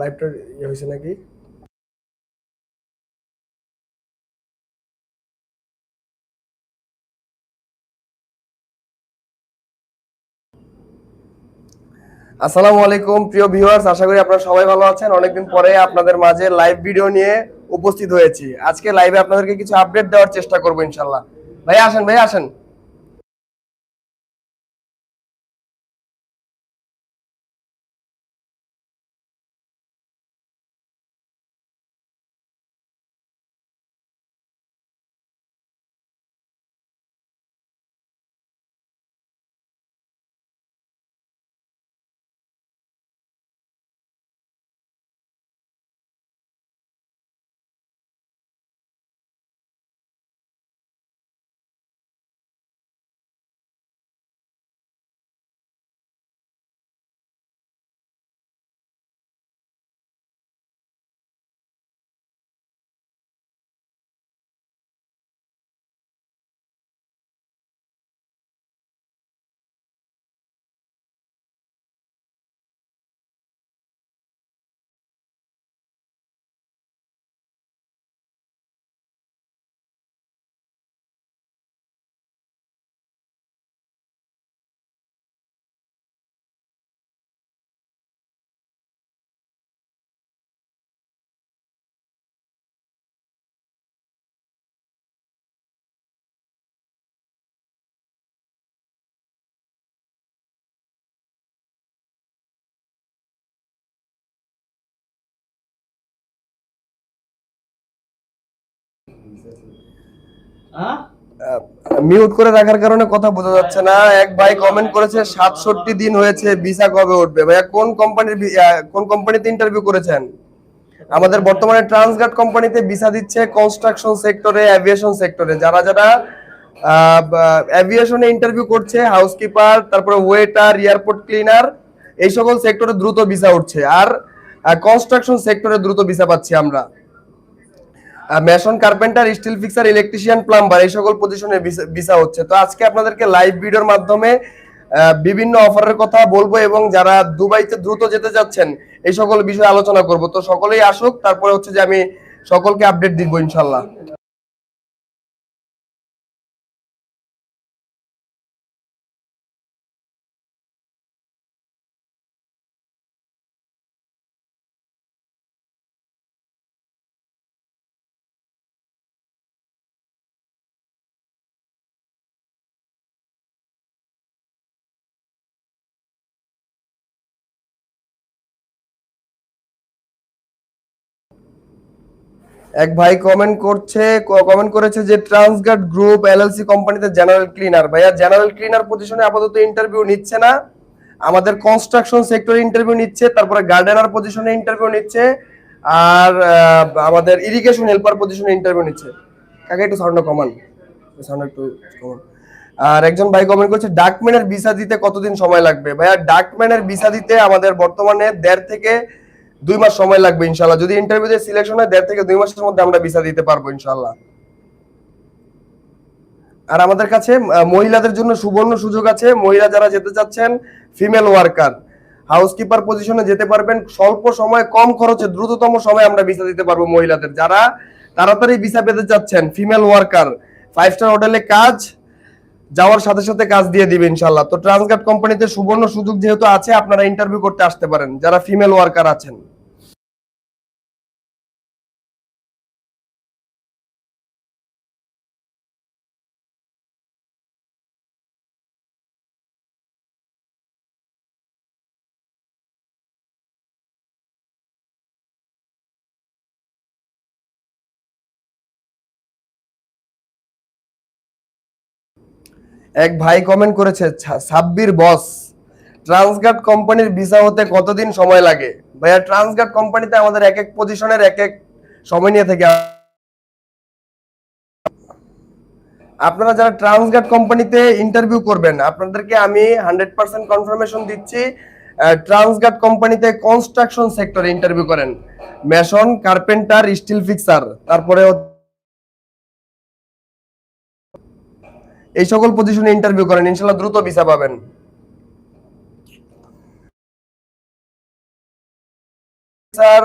লাইভটা ইয়ে হয়েছে নাকি? আসসালামু আলাইকুম, প্রিয় ভিউয়ার্স আশা করি আপনারা সবাই ভালো আছেন। অনেকদিন পরে আপনাদের মাঝে লাইভ ভিডিও নিয়ে উপস্থিত হয়েছি। আজকে লাইভে আপনাদেরকে কিছু আপডেট দেওয়ার চেষ্টা করব ইনশাল্লাহ। ভাই, আসেন ভাই, আসেন। মিউট করে রাখার কারণে কথা বোঝা যাচ্ছে না। এক ভাই কমেন্ট করেছে, সাতষট্টি দিন হয়েছে ভিসা কবে উঠবে? ভাইয়া, কোন কোম্পানির কোন কোম্পানিতে ইন্টারভিউ করেছেন? আমাদের বর্তমানে ট্রান্সগার্ড কোম্পানিতে ভিসা দিচ্ছে কনস্ট্রাকশন সেক্টরে অ্যাভিয়েশন সেক্টরে যারা যারা অ্যাভিয়েশনে ইন্টারভিউ করছে হাউসকিপার তারপরে ওয়েটার এয়ারপোর্ট ক্লিনার এই সকল সেক্টরে দ্রুত ভিসা উঠছে। আর কনস্ট্রাকশন সেক্টরে দ্রুত ভিসা পাচ্ছি আমরা। Mason carpenter steel fixer electrician plumber এই সকল পজিশনে ভিসা হচ্ছে। তো আজকে আপনাদেরকে লাইভ ভিডিওর মাধ্যমে বিভিন্ন অফারের কথা বলব এবং যারা দুবাইতে দ্রুত যেতে যাচ্ছেন, এই সকল বিষয়ে আলোচনা করব। তো সকলেই আসুক, তারপরে হচ্ছে যে আমি সকলকে আপডেট দিব ইনশাল্লাহ। এক ভাই কমেন্ট করছে কমেন্ট করেছে যে ট্রান্সগার্ড গ্রুপ এলএলসি কোম্পানিতে জেনারেল ক্লিনার ভাইয়া জেনারেল ক্লিনার পজিশনে আপাতত ইন্টারভিউ নিচ্ছে না। আমাদের কনস্ট্রাকশন সেক্টরে ইন্টারভিউ নিচ্ছে, তারপরে গার্ডেনার পজিশনে ইন্টারভিউ নিচ্ছে, আর আমাদের ইরিগেশন হেল্পার পজিশনে ইন্টারভিউ নিচ্ছে। কাকে একটু সাউন্ড কমান? সাউন্ড একটু কমান। আর একজন ভাই কমেন্ট করছে ডাকম্যানের ভিসা দিতে কতদিন সময় লাগবে? ভাইয়া ডাকম্যানের ভিসা দিতে আমাদের বর্তমানে দেড় থেকে দুই মাস সময় লাগবে ইনশাল্লাহ যদি ইন্টারভিউতে সিলেকশন হয়, দেড় থেকে দুই মাসের মধ্যে আমরা ভিসা দিতে পারব ইনশাল্লাহ আর আমাদের কাছে মহিলাদের জন্য সুবর্ণ সুযোগ আছে। মহিলা যারা যেতে চাচ্ছেন ফিমেল ওয়ার্কার হাউসকিপার পজিশনে যেতে পারবেন। স্বল্প সময়, কম খরচে, দ্রুততম সময় আমরা ভিসা দিতে পারব মহিলাদের। যারা তাড়াতাড়ি ভিসা পেতে চাচ্ছেন ফিমেল ওয়ার্কার ফাইভ স্টার হোটেলে কাজ, যাওয়ার সাথে সাথে কাজ দিয়ে দিবে ইনশাল্লাহ তো ট্রান্সগার্ড কোম্পানিতে সুবর্ণ সুযোগ যেহেতু আছে, আপনারা ইন্টারভিউ করতে আসতে পারেন। যারা ফিমেল ওয়ার্কার আছেন। এক ভাই কমেন্ট করেছে সাব্বির বস ট্রান্সগার্ড কোম্পানির ভিসা হতে কতদিন সময় লাগে? ভাইয়া ট্রান্সগার্ড কোম্পানিতে আমাদের এক এক পজিশনের এক এক সময় নিয়ে থেকে। আপনারা যারা ট্রান্সগার্ড কোম্পানিতে ইন্টারভিউ করবেন, আপনাদেরকে আমি হান্ড্রেড পার্সেন্ট কনফার্মেশন দিচ্ছি ট্রান্সগার্ড কোম্পানিতে কনস্ট্রাকশন সেক্টরে ইন্টারভিউ করেন। মেশন কার্পেন্টার স্টিল ফিক্সার তারপরে এই সকল পজিশনে ইন্টারভিউ করেন, ইনশাল্লাহ দ্রুত ভিসা পাবেন। স্যার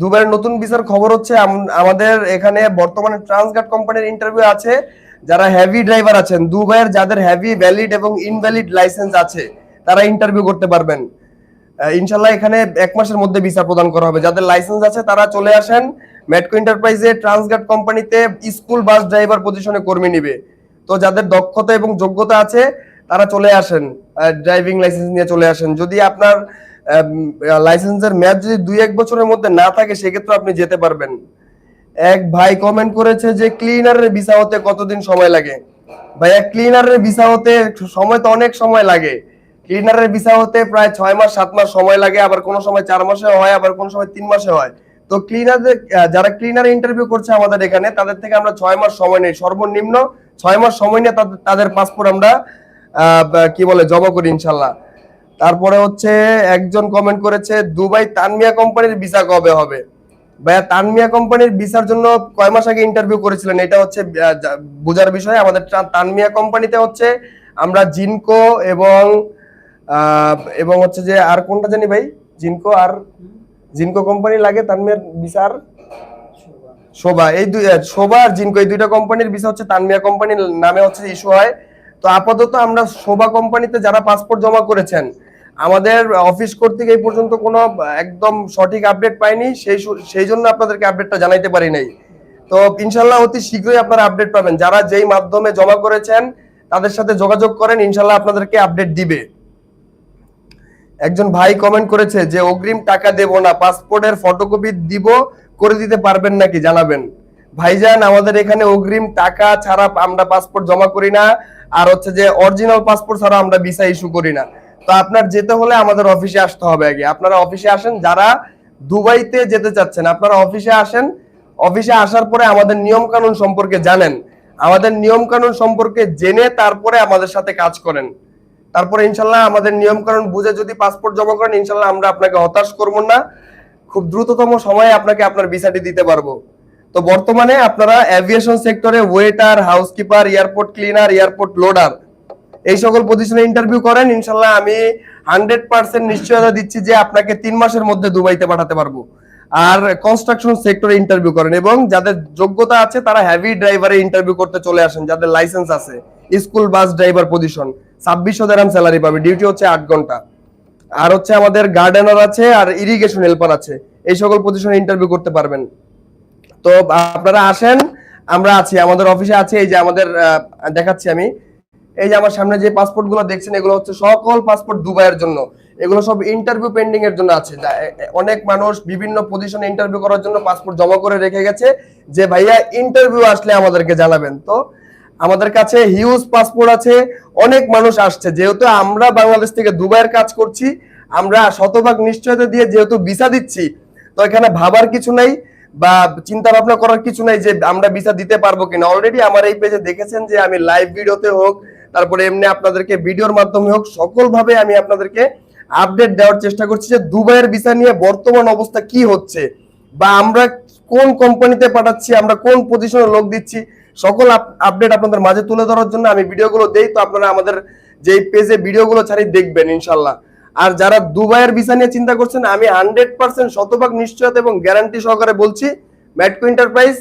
দুবাইয়ের নতুন ভিসার খবর হচ্ছে আমাদের এখানে বর্তমানে ট্রান্সগার্ড কোম্পানির ইন্টারভিউ আছে, যারা হেভি ড্রাইভার আছেন। দুবাইয়ের যাদের হেভি ভ্যালিড এবং ইনভ্যালিড লাইসেন্স আছে, তারা ইন্টারভিউ করতে পারবেন। ইনশাল্লাহ এখানে এক মাসের মধ্যে ভিসা প্রদান করা হবে। যাদের লাইসেন্স আছে, তারা চলে আসেন। মেটকো এন্টারপ্রাইজে ট্রান্সগার্ড কোম্পানিতে স্কুল বাস ড্রাইভার পজিশনে কর্মী নিবে। তো যাদের দক্ষতা এবং যোগ্যতা আছে, তারা চলে আসেন ড্রাইভিং লাইসেন্স নিয়ে চলে আসেন। যদি আপনার লাইসেন্সের মেয়াদ যদি দুই এক বছরের মধ্যে না থাকে সেক্ষেত্রে আপনি যেতে পারবেন। এক ভাই কমেন্ট করেছে যে ক্লিনারের ভিসা হতে কতদিন সময় লাগে? ভাইয়া ক্লিনারের ভিসা হতে সময় তো অনেক সময় লাগে। ক্লিনারের ভিসা হতে প্রায় ছয় মাস, সাত মাস সময় লাগে, আবার কোনো সময় চার মাসে হয়, আবার কোনো সময় তিন মাসে হয়। তো ক্লিনারদের যারা ক্লিনার ইন্টারভিউ করছে আমাদের এখানে, তাদের থেকে আমরা ছয় মাস সময় নেই। সর্বনিম্ন ছয় মাস সময় নিয়ে তাদের- পাসপোর্ট আমরা কি বলে, জমা করি ইনশাল্লাহ। তারপরে হচ্ছে একজন কমেন্ট করেছে, দুবাই তানমিয়া কোম্পানির ভিসা কবে হবে? ভাইয়া, তানমিয়া কোম্পানির ভিসার জন্য কয় মাস আগে ইন্টারভিউ করেছিলেন? এটা হচ্ছে বোঝার বিষয়। আমাদের তানমিয়া কোম্পানিতে হচ্ছে আমরা জিনকো এবং এবং হচ্ছে যে, আর কোনটা জানি ভাই? জিনকো আর জিনকো কোম্পানি লাগে, তানমিয়ার ভিসার শোভা। এই দুই শোভা আর জিনকো, এই দুইটা কোম্পানির ভিসা হচ্ছে তানমিয়া কোম্পানির নামে হচ্ছে ইস্যু হয়। তো আপাতত আমরা শোভা কোম্পানিতে যারা পাসপোর্ট জমা করেছেন, আমাদের অফিস কর্তৃক এই পর্যন্ত কোনো একদম সঠিক আপডেট পাইনি। সেই সেই জন্য আপনাদেরকে আপডেটটা জানাইতে পারি নাই। তো ইনশাল্লাহ অতি শীঘ্রই আপনারা আপডেট পাবেন। যারা যেই মাধ্যমে জমা করেছেন, তাদের সাথে যোগাযোগ করেন, ইনশাল্লাহ আপনাদেরকে আপডেট দিবে। একজন ভাই কমেন্ট করেছে যে, অগ্রিম টাকা দেব না, পাসপোর্টের ফটোকপি দিব, করে দিতে পারবেন নাকি? জানাবেন। ভাইজান, আমাদের এখানে অগ্রিম টাকা ছাড়া আমরা পাসপোর্ট জমা করি না, আর হচ্ছে যে অরিজিনাল পাসপোর্ট ছাড়া আমরা ভিসা ইস্যু করি না। তো আপনার যেতে হলে আমাদের অফিসে আসতে হবে আগে। আপনারা অফিসে আসেন, যারা দুবাইতে যেতে চাচ্ছেন, আপনারা অফিসে আসেন। অফিসে আসার পরে আমাদের নিয়ম কানুন সম্পর্কে জানেন। আমাদের নিয়ম কানুন সম্পর্কে জেনে তারপরে আমাদের সাথে কাজ করেন। তারপরে ইনশাল্লাহ আমাদের নিয়ম কানুন বুঝে যদি পাসপোর্ট জমা করেন, ইনশাল্লাহ আমরা আপনাকে হতাশ করব না। খুব দ্রুততম সময়ে আপনাকে আপনার ভিসাটি দিতে পারব। তো বর্তমানে আপনারা এভিয়েশন সেক্টরে waiter housekeeper airport cleaner airport loader এই সকল পজিশনে ইন্টারভিউ করেন। ইনশাল্লাহ আমি হান্ড্রেড পার্সেন্ট নিশ্চয়তা দিচ্ছি যে আপনাকে তিন মাসের মধ্যে দুবাইতে পাঠাতে পারব। আর কনস্ট্রাকশন সেক্টরে ইন্টারভিউ করেন এবং যাদের যোগ্যতা আছে, তারা হেভি ড্রাইভারে ইন্টারভিউ করতে চলে আসেন। যাদের লাইসেন্স আছে স্কুল বাস ড্রাইভার পজিশন ছাব্বিশশো দেরাম স্যালারি পাবে। ডিউটি হচ্ছে আট ঘণ্টা। আর হচ্ছে আমাদের গার্ডেনার আছে আর ইরিগেশন হেল্পার আছে। এই সকল পজিশনে ইন্টারভিউ করতে পারবেন। তো আপনারা আসেন, আমরা আছি। আমাদের অফিসে আছে এই যে আমাদের দেখাচ্ছি আমি। এই যে আমার সামনে যে পাসপোর্টগুলো দেখছেন, এগুলো হচ্ছে সকল পাসপোর্ট দুবাইয়ের জন্য। এগুলো সব ইন্টারভিউ পেন্ডিং এর জন্য আছে। অনেক মানুষ বিভিন্ন পজিশনে ইন্টারভিউ করার জন্য পাসপোর্ট জমা করে রেখে গেছে। যে ভাইয়া ইন্টারভিউ আসলে আমাদেরকে জানাবেন। তো আমাদের কাছে হিউজ পাসপোর্ট আছে, অনেক মানুষ আসছে। যেহেতু আমরা বাংলাদেশ থেকে দুবাইয়ের কাজ করছি, আমরা শতভাগ নিশ্চয়তা দিয়ে যেহেতু ভিসা দিচ্ছি, তো এখানে ভাবার কিছু নাই বা চিন্তা ভাবনা করার কিছু নাই যে আমরা ভিসা দিতে পারব কিনা। অলরেডি আমার এই পেজে দেখেছেন যে আমি লাইভ ভিডিওতে হোক, তারপরে এমনি আপনাদেরকে ভিডিওর মাধ্যমে হোক, সকলভাবে আমি আপনাদেরকে আপডেট দেওয়ার চেষ্টা করছি যে দুবাইয়ের ভিসা নিয়ে বর্তমান অবস্থা কি হচ্ছে, বা আমরা কোন কোম্পানিতে পাঠাচ্ছি, আমরা কোন পজিশনে লোক দিচ্ছি সকল আপডেট আপনাদের মাঝে তুলে ধরার জন্য আমি ভিডিওগুলো দেই, তো আপনারা আমাদের যেই পেজে ভিডিওগুলো ছাড়ি দেখবেন ইনশাল্লাহ আর যারা দুবাইয়ের ভিসা নিয়ে চিন্তা করছেন, আমি হান্ড্রেড পার্সেন্ট শতভাগ নিশ্চয়তা এবং গ্যারান্টি সহকারে বলছি ম্যাটকো এন্টারপ্রাইজ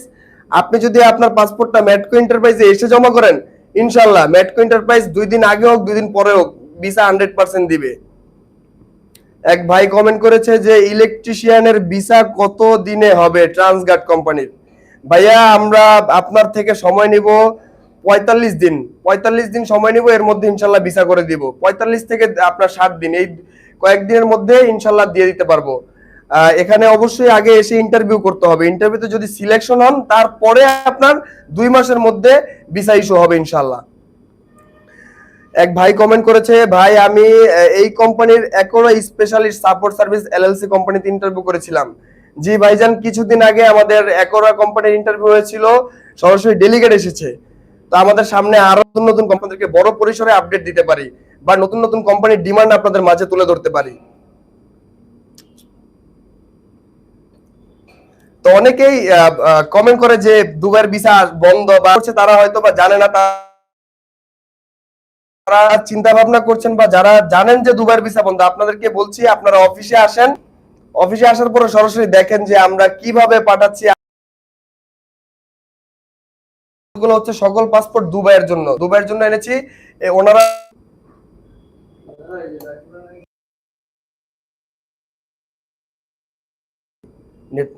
আপনি যদি আপনার পাসপোর্টটা ম্যাটকো এন্টারপ্রাইজে এসে জমা করেন ইনশাল্লাহ ম্যাটকো এন্টারপ্রাইজ দুই দিন আগে হোক, দুই দিন পরে হোক ভিসা হান্ড্রেড পার্সেন্ট দিবে। এক ভাই কমেন্ট করেছে যে ইলেকট্রিশিয়ানের ভিসা কত দিনে হবে? ট্রান্সগার্ড কোম্পানির। ভাইয়া, আমরা আপনার থেকে সময় নিব পঁয়তাল্লিশ দিন। পঁয়তাল্লিশ দিন সময় নিব, এর মধ্যে ইনশাল্লাহ ভিসা করে দিব। পঁয়তাল্লিশ থেকে আপনার ষাট দিন, এই কয়েকদিনের মধ্যে ইনশাল্লাহ দিয়ে দিতে পারব। এখানে অবশ্যই আগে এসে ইন্টারভিউ করতে হবে। ইন্টারভিউতে যদি সিলেকশন হন, তারপরে আপনার দুই মাসের মধ্যে ভিসা ইস্যু হবে ইনশাল্লাহ। এক ভাই কমেন্ট করেছে, ভাই, আমি এই কোম্পানির Ecora Specialist Support Service LLC কোম্পানিতে ইন্টারভিউ করেছিলাম। জি ভাইজান, কিছুদিন আগে আমাদের একোরা কোম্পানির ইন্টারভিউ হয়েছিল, সরাসরি ডেলিগেট এসেছে। তো আমাদের সামনে আরও নতুন নতুন কোম্পানিকে বড় পরিসরে আপডেট দিতে পারি বা নতুন নতুন কোম্পানির ডিমান্ড আপনাদের মাঝে তুলে ধরতে পারি। তো অনেকেই কমেন্ট করে যে দুবার ভিসা বন্ধ বা হচ্ছে তারা হয়তো বা জানে না তা যারা চিন্তা ভাবনা করছেন বা যারা জানেন যে দুবার ভিসা বন্ধ, আপনাদেরকে বলছি, আপনারা অফিসে আসেন অফিসে আসার পরে সরাসরি দেখেন যে আমরা কীভাবে পাঠাচ্ছি। হচ্ছে সকল পাসপোর্ট দুবাইয়ের জন্য। দুবাইয়ের জন্য এনেছি। ওনারা নেট-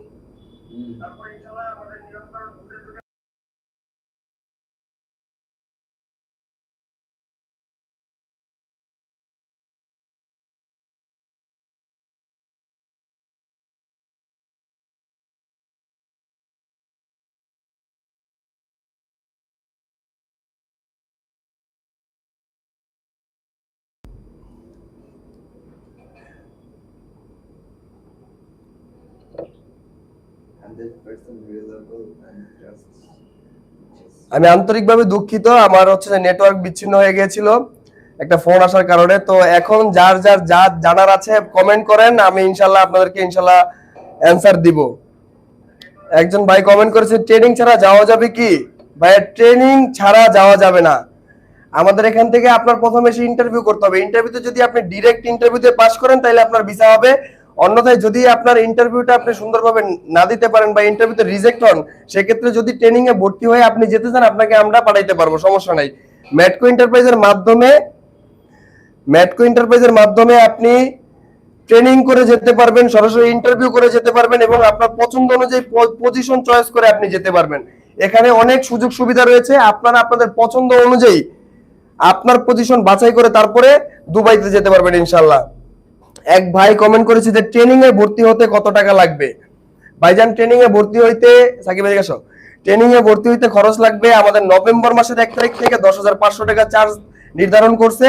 আমি আন্তরিকভাবে দুঃখিত। আমার হচ্ছে নেটওয়ার্ক বিচ্ছিন্ন হয়ে গিয়েছিল একটা ফোন আসার কারণে। তো এখন যার যার, যা জানার আছে কমেন্ট করেন। আমি ইনশাল্লাহ আপনাদেরকে ইনশাল্লাহ অ্যান্সার দিব। একজন ভাই কমেন্ট করেছে ট্রেনিং ছাড়া যাওয়া যাবে কি? ভাইয়া ট্রেনিং ছাড়া যাওয়া যাবে না। আমাদের এখান থেকে আপনার প্রথমে এসে ইন্টারভিউ করতে হবে। ইন্টারভিউতে যদি আপনি ডিরেক্ট ইন্টারভিউতে পাস করেন, তাহলে আপনার ভিসা হবে। অন্যথায় যদি আপনার ইন্টারভিউটা আপনি সুন্দরভাবে না দিতে পারেন বা ইন্টারভিউতে রিজেক্ট হন, সেক্ষেত্রে যদি ট্রেনিং এ ভর্তি হয়ে আপনি যেতে চান, আপনাকে আমরা পাঠাইতে পারব, সমস্যা নাই। ম্যাটকো এন্টারপ্রাইজের মাধ্যমে ম্যাটকো এন্টারপ্রাইজের মাধ্যমে আপনি ট্রেনিং করে যেতে পারবেন, সরাসরি ইন্টারভিউ করে যেতে পারবেন এবং আপনার পছন্দ অনুযায়ী পজিশন চয়েস করে আপনি যেতে পারবেন। এখানে অনেক সুযোগ সুবিধা রয়েছে, আপনারা আপনাদের পছন্দ অনুযায়ী আপনার পজিশন বাছাই করে তারপরে দুবাইতে যেতে পারবেন ইনশাল্লাহ এক ভাই কমেন্ট করেছে যে ট্রেনিং এ ভর্তি হতে কত টাকা লাগবে? ভাইজান ট্রেনিং এ ভর্তি হইতে, সাকিব ভাই গেছো ট্রেনিং এ ভর্তি হইতে খরচ লাগবে আমাদের নভেম্বর মাসের এক তারিখ থেকে দশ হাজার পাঁচশো টাকা চার্জ নির্ধারণ করছে।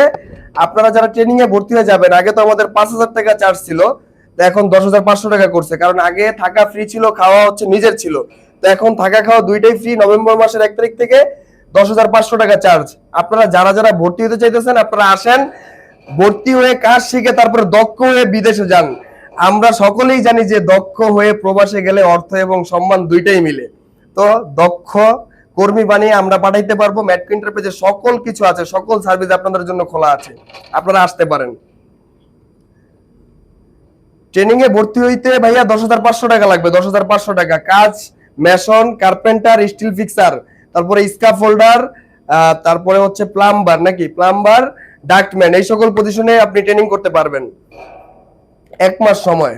আপনারা যারা ট্রেনিং এ ভর্তি হয়ে যাবেন, আগে তো আমাদের পাঁচ হাজার টাকা চার্জ ছিল, তো এখন দশ হাজার পাঁচশো টাকা করছে। কারণ আগে থাকা ফ্রি ছিল, খাওয়া হচ্ছে নিজের ছিল। তো এখন থাকা খাওয়া দুইটাই ফ্রি নভেম্বর মাসের এক তারিখ থেকে দশ হাজার পাঁচশো টাকা চার্জ আপনারা যারা যারা ভর্তি হতে চাইতেছেন, আপনারা আসেন ভর্তি হয়ে কাজ শিখে তারপর দক্ষ হয়ে বিদেশে যান। আমরা সকলেই জানি যে দক্ষ হয়ে প্রবাসে গেলে অর্থ এবং সম্মান দুইটাই মিলে। তো দক্ষ কর্মী বানিয়ে আমরা পাঠাইতে পারব। ম্যাটকো ইন্টারপ্রাইজে সকল কিছু আছে, সকল সার্ভিস আপনাদের জন্য খোলা আছে। আপনারা আসতে পারেন। ট্রেনিং এ ভর্তি হইতে ভাইয়া দশ হাজার পাঁচশো টাকা লাগবে, দশ হাজার পাঁচশো টাকা। কাজ মেশন কার্পেন্টার স্টিল ফিক্সার তারপরে স্কাফ হোল্ডার তারপরে হচ্ছে প্লাম্বার নাকি? প্লাম্বার ডাক্টম্যান এই সকল পজিশনে আপনি ট্রেনিং করতে পারবেন। এক মাস সময়।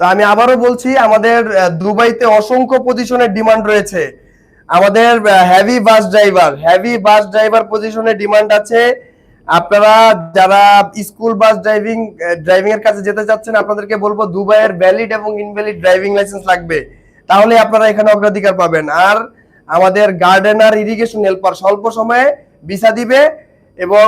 তো আমি আবারও বলছি, আমাদের দুবাইতে অসংখ্য পজিশনের ডিমান্ড রয়েছে। আমাদের heavy bus driver heavy bus driver পজিশনে ডিমান্ড আছে। আপনারা যারা স্কুল বাস ড্রাইভিং ড্রাইভিং এর কাছে যেতে চাচ্ছেন, আপনাদেরকে বলব, দুবাইয়ের ভ্যালিড এবং ইনভ্যালিড ড্রাইভিং লাইসেন্স লাগবে। তাহলে আপনারা এখানে অগ্রাধিকার পাবেন। আর আমাদের গার্ডেনার ইরিগেশন হেল্পার স্বল্প সময়ে ভিসা দিবে এবং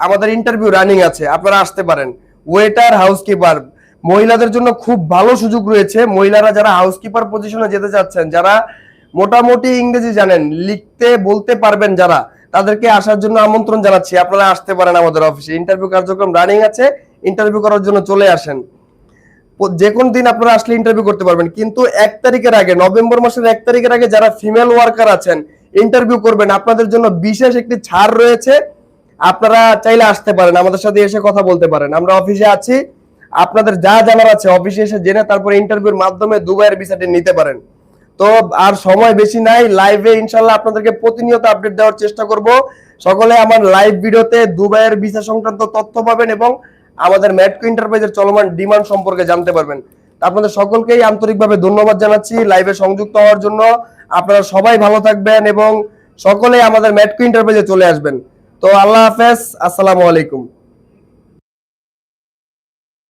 আমাদের ইন্টারভিউ রানিং আছে, আপনারা আসতে পারেন। ওয়েটার হাউসকিপার মহিলাদের জন্য খুব ভালো সুযোগ রয়েছে। মহিলারা যারা হাউসকিপার পজিশনে যেতে চাচ্ছেন, যারা মোটামুটি ইংরেজি জানেন, লিখতে, বলতে পারবেন যারা, তাদেরকে আসার জন্য আমন্ত্রণ জানাচ্ছি। আপনারা আসতে পারেন আমাদের অফিসে ইন্টারভিউ কার্যক্রম রানিং আছে। ইন্টারভিউ করার জন্য চলে আসেন। যে কোনো দিন আপনারা আসলে ইন্টারভিউ করতে পারবেন। কিন্তু এক তারিখের আগে, নভেম্বর মাসের এক তারিখের আগে যারা ফিমেল ওয়ার্কার আছেন ইন্টারভিউ করবেন। আপনাদের জন্য বিশেষ একটি ছাড় রয়েছে। আপনারা চাইলে আসতে পারেন, আমাদের সাথে এসে কথা বলতে পারেন। আমরা অফিসে আছি। আপনাদের যা জানার আছে অফিসে এসে জেনে তারপরে ইন্টারভিউর মাধ্যমে দুবাইয়ের ভিসাটি নিতে পারেন। তো আর সময় বেশি নাই লাইভে ইনশাল্লাহ আপনাদেরকে প্রতিনিয়ত আপডেট দেওয়ার চেষ্টা করব। সকলে আমার লাইভ ভিডিওতে দুবাইয়ের ভিসা সংক্রান্ত তথ্য পাবেন এবং আমাদের ম্যাটকো এন্টারপ্রাইজের চলমান ডিমান্ড সম্পর্কে জানতে পারবেন। আপনাদের সকলকেই আন্তরিকভাবে ধন্যবাদ জানাচ্ছি লাইভে সংযুক্ত হওয়ার জন্য। আপনারা সবাই ভালো থাকবেন এবং সকলে আমাদের ম্যাটকো এন্টারপ্রাইজে চলে আসবেন। তো আল্লাহ হাফেজ, আসসালামু আলাইকুম।